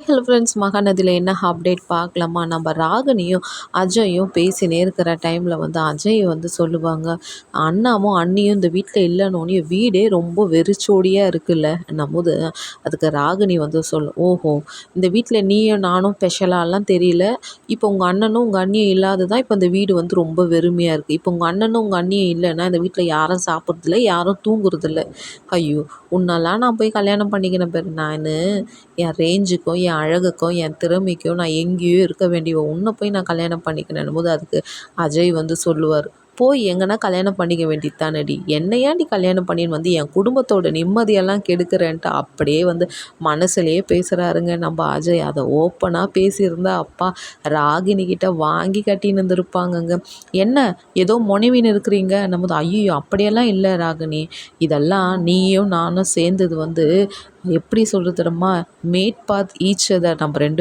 Hello friends மகாநதியில் என்ன update பார்க்கலாமா? நம்ம ராகினியும் அஜயும் பேசினே இருக்கிற டைமில் வந்து அஜய் வந்து சொல்லுவாங்க அண்ணாவும் அண்ணியும் இந்த வீட்டில் இல்லைனோடனே வீடே ரொம்ப வெறிச்சோடியாக இருக்குல்ல? நம்மது அதுக்கு ராகினி வந்து சொல்லும் ஓஹோ இந்த வீட்டில் நீயும் நானும் ஸ்பெஷலாலாம் தெரியல. இப்போ உங்கள் அண்ணனும் உங்கள் அண்ணியும் இல்லாத தான் இப்போ இந்த வீடு வந்து ரொம்ப வெறுமையாக இருக்குது இப்போ உங்கள் அண்ணனும் உங்கள் அண்ணியும் இல்லைன்னா இந்த வீட்டில் யாரும் சாப்பிட்றதில்ல யாரும் தூங்குறதில்ல. ஐயோ உன்னெல்லாம் நான் போய் கல்யாணம் பண்ணிக்கினேன் பேர். நான் என் ரேஞ்சுக்கும் என் அழகுக்கும் என் திறமைக்கும் நான் எங்கேயோ இருக்க வேண்டிய உன்னை போய் நான் கல்யாணம் பண்ணிக்கினேன் போது அதுக்கு அஜய் வந்து சொல்லுவார். போய் எங்கன்னா கல்யாணம் பண்ணிக்க வேண்டியது தானடி என்னையா நீ கல்யாணம் பண்ணின்னு வந்து என் குடும்பத்தோட நிம்மதியெல்லாம் கெடுக்கிறேன்ட்டு அப்படியே வந்து மனசுலேயே பேசுகிறாருங்க நம்ம அஜய் அதை ஓப்பனாக பேசியிருந்தா அப்பா ராகினி கிட்ட வாங்கி கட்டின்னு இருந்திருப்பாங்கங்க. என்ன ஏதோ முனைவின்னு இருக்கிறீங்க? நம்ம ஐயோ அப்படியெல்லாம் இல்லை ராகினி இதெல்லாம் நீயும் நானும் சேர்ந்தது வந்து எப்படி சொல்கிறது தெரியுமா? மேட் பாத் ஈச் அதர் நம்ம ரெண்டு